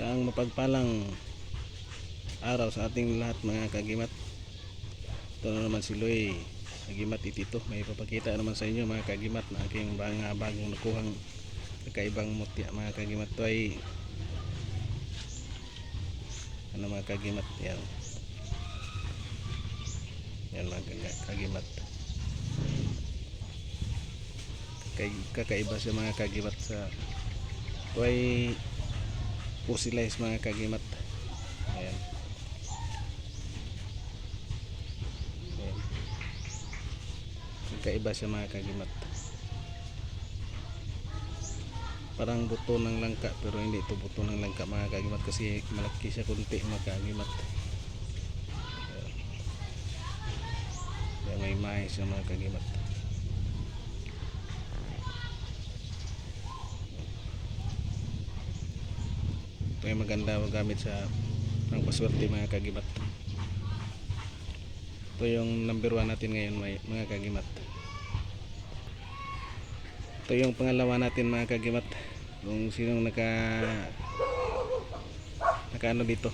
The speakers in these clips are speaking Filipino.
Isang mapagpalang araw sa ating lahat mga kagimat. Ito na naman si Loy. Kagimat itito. May papakita naman sa inyo mga kagimat na aking mga bagong nakuhang kakaibang mutya mga kagimat. Ito ay ano mga kagimat yan. Yan mga kag- kagimat. Kakaiba sa mga kagimat sa ito ay fossilized mga kagimat. Ayan. Ayan. Kakaiba sa mga kagimat. Parang buto ng langka pero hindi ito buto ng langka mga kagimat kasi malaki siya kunti mga kagimat. Ayan. Kaya may mais sa mga kagimat ito ay maganda magamit sa pang paswerte mga kagimat. Ito yung number one natin ngayon may- mga kagimat. Ito yung pangalawa natin mga kagimat. Kung sinong naka naka ano dito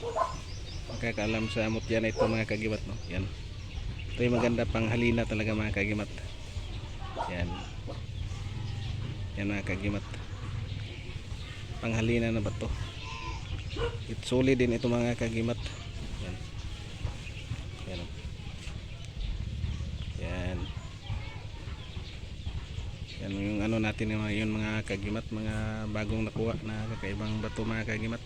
nakakaalam sa mutya na ito mga kagimat no? yan. Ito yung maganda pang halina talaga mga kagimat. Yan. Yan mga kagimat. Panghalina na ba to It solid din ito mga kagimat. Yan. Yan. Yan. Yan yung ano natin yun mga kagimat, mga bagong nakuha na kakaibang bato mga kagimat.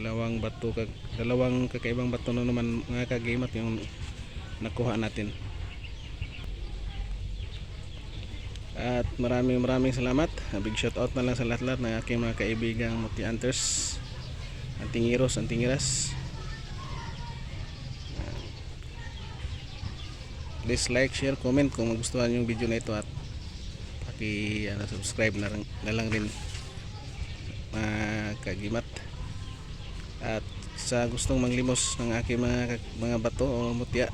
Dalawang bato kag dalawang kakaibang bato na naman mga kagimat yung nakuha natin. At maraming maraming salamat. Big shout out na lang sa lahat lahat ng aking mga kaibigang multi hunters antingiros antingiras. Please like share comment kung magustuhan yung video na ito at paki ano, subscribe na, lang- na lang rin mga kagimat at sa gustong manglimos ng aking mga mga bato o mutya.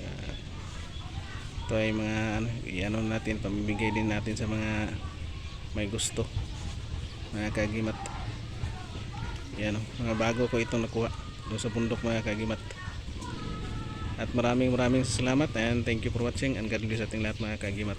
Ah, ito ay mga ano, iano natin pamimigay din natin sa mga may gusto mga kagimat. Yan o, mga bago ko itong nakuha doon sa bundok mga kagimat. At maraming maraming salamat and thank you for watching and God bless ating lahat mga kagimat